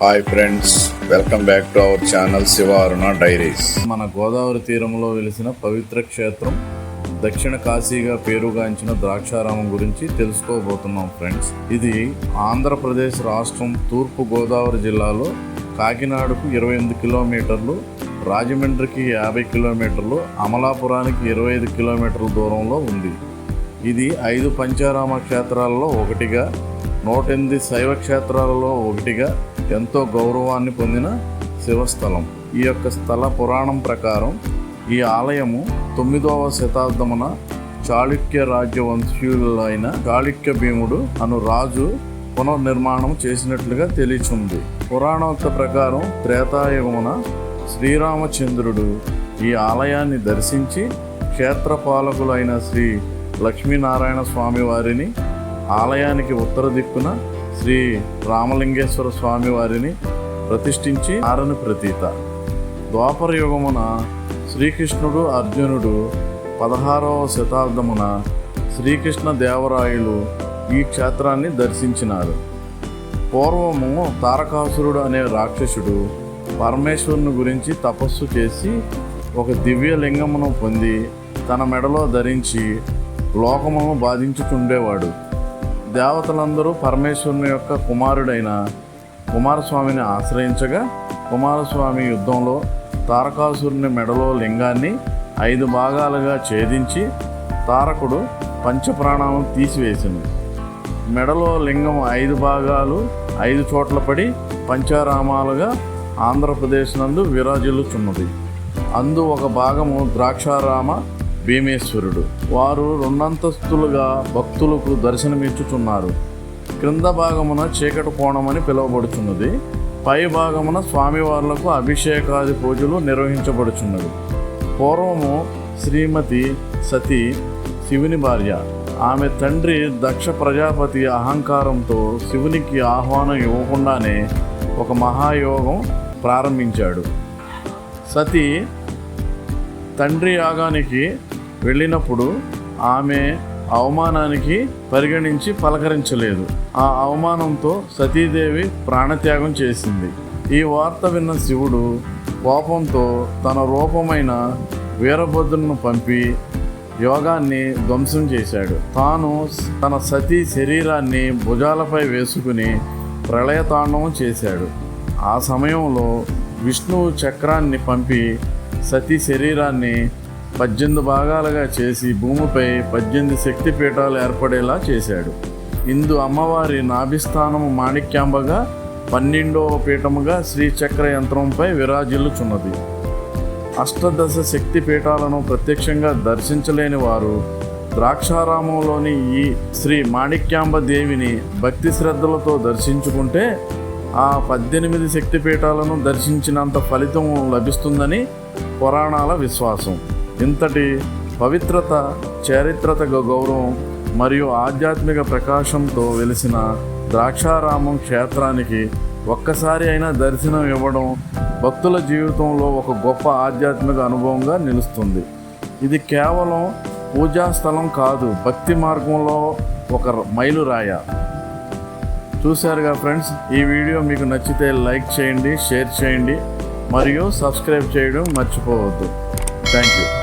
Hi friends welcome back to our channel Shiva Aruna diaries మన గోదావరి తీరంలో వెలిసిన పవిత్ర క్షేత్రం దక్షిణ కాశీగా పేరుగాంచిన ద్రాక్షారామం గురించి తెలుసుకోబోతున్నాం ఫ్రెండ్స్ ఇది ఆంధ్రప్రదేశ్ రాష్ట్రం తూర్పు గోదావరి జిల్లాలో కాకినాడకు ఇరవై ఎనిమిది కిలోమీటర్లు రాజమండ్రికి యాభై కిలోమీటర్లు అమలాపురానికి ఇరవై ఐదు కిలోమీటర్ల దూరంలో ఉంది. ఇది ఐదు పంచారామ క్షేత్రాలలో ఒకటిగా నూట ఎనిమిది శైవ క్షేత్రాలలో ఒకటిగా ఎంతో గౌరవాన్ని పొందిన శివస్థలం. ఈ యొక్క స్థల పురాణం ప్రకారం ఈ ఆలయము తొమ్మిదవ శతాబ్దమున చాళుక్య రాజ్యవంశీయులైన చాళుక్య భీముడు అను రాజు పునర్నిర్మాణం చేసినట్లుగా తెలిచింది పురాణోక్త ప్రకారం త్రేతాయుగమున శ్రీరామచంద్రుడు ఈ ఆలయాన్ని దర్శించి క్షేత్రపాలకులైన శ్రీ లక్ష్మీనారాయణ స్వామి వారిని ఆలయానికి ఉత్తర దిక్కున శ్రీ రామలింగేశ్వర స్వామి వారిని ప్రతిష్ఠించి ఆరని ప్రతీత. ద్వాపర యుగమున శ్రీకృష్ణుడు అర్జునుడు పదహారవ శతాబ్దమున శ్రీకృష్ణ దేవరాయలు ఈ క్షేత్రాన్ని దర్శించినారు. పూర్వము తారకాసురుడు అనే రాక్షసుడు పరమేశ్వరుని గురించి తపస్సు చేసి ఒక దివ్య లింగమును పొంది తన మెడలో ధరించి లోకమును బాధించుతుండేవాడు దేవతలందరూ పరమేశ్వరుని యొక్క కుమారుడైన కుమారస్వామిని ఆశ్రయించగా కుమారస్వామి యుద్ధంలో తారకాసురుని మెడలో లింగాన్ని ఐదు భాగాలుగా ఛేదించి తారకుడు పంచప్రాణాలను తీసివేసింది మెడలో లింగం ఐదు భాగాలు ఐదు చోట్ల పడి పంచారామాలుగా ఆంధ్రప్రదేశ్ నందు విరాజిల్లుచున్నది. అందు ఒక భాగము ద్రాక్షారామ భీమేశ్వరుడు. వారు రెండంతస్తులుగా భక్తులకు దర్శనమిచ్చుచున్నారు. క్రింద భాగమున చీకటి కోణమని పిలువబడుచున్నది. పై భాగమున స్వామివార్లకు అభిషేకాది పూజలు నిర్వహించబడుచున్నది పూర్వము శ్రీమతి సతీ శివుని భార్య. ఆమె తండ్రి దక్ష ప్రజాపతి అహంకారంతో శివునికి ఆహ్వానం ఇవ్వకుండానే ఒక మహాయోగం ప్రారంభించాడు. సతీ తండ్రి యాగానికి వెళ్ళినప్పుడు ఆమె అవమానానికి పరిగణించి పలకరించలేదు. ఆ అవమానంతో సతీదేవి ప్రాణత్యాగం చేసింది. ఈ వార్త విన్న శివుడు కోపంతో తన రూపమైన వీరభద్రును పంపి యోగాన్ని ధ్వంసం చేశాడు. తాను తన సతీ శరీరాన్ని భుజాలపై వేసుకుని ప్రళయతాండవం చేశాడు. ఆ సమయంలో విష్ణువు చక్రాన్ని పంపి సతీ శరీరాన్ని పద్దెనిమిది భాగాలుగా చేసి భూమిపై పద్దెనిమిది శక్తి పీఠాలు ఏర్పడేలా చేశాడు. ఇందు అమ్మవారి నాభిస్థానము మాణిక్యాంబగా పన్నెండవ పీఠముగా శ్రీచక్ర యంత్రంపై విరాజిల్లుచున్నది. అష్టదశ శక్తి పీఠాలను ప్రత్యక్షంగా దర్శించలేని వారు ద్రాక్షారామంలోని ఈ శ్రీ మాణిక్యాంబ దేవిని భక్తి శ్రద్ధలతో దర్శించుకుంటే ఆ పద్దెనిమిది శక్తి పీఠాలను దర్శించినంత ఫలితం లభిస్తుందని పురాణాల విశ్వాసం. ఇంతటి పవిత్రత చారిత్రక గౌరవం మరియు ఆధ్యాత్మిక ప్రకాశంతో వెలిసిన ద్రాక్షారామం క్షేత్రానికి ఒక్కసారి అయినా దర్శనం ఇవ్వడం భక్తుల జీవితంలో ఒక గొప్ప ఆధ్యాత్మిక అనుభవంగా నిలుస్తుంది. ఇది కేవలం పూజా స్థలం కాదు భక్తి మార్గంలో ఒక మైలురాయ. చూశారుగా ఫ్రెండ్స్ ఈ వీడియో మీకు నచ్చితే లైక్ చేయండి షేర్ చేయండి మరియు సబ్స్క్రైబ్ చేయడం మర్చిపోవద్దు. Thank you.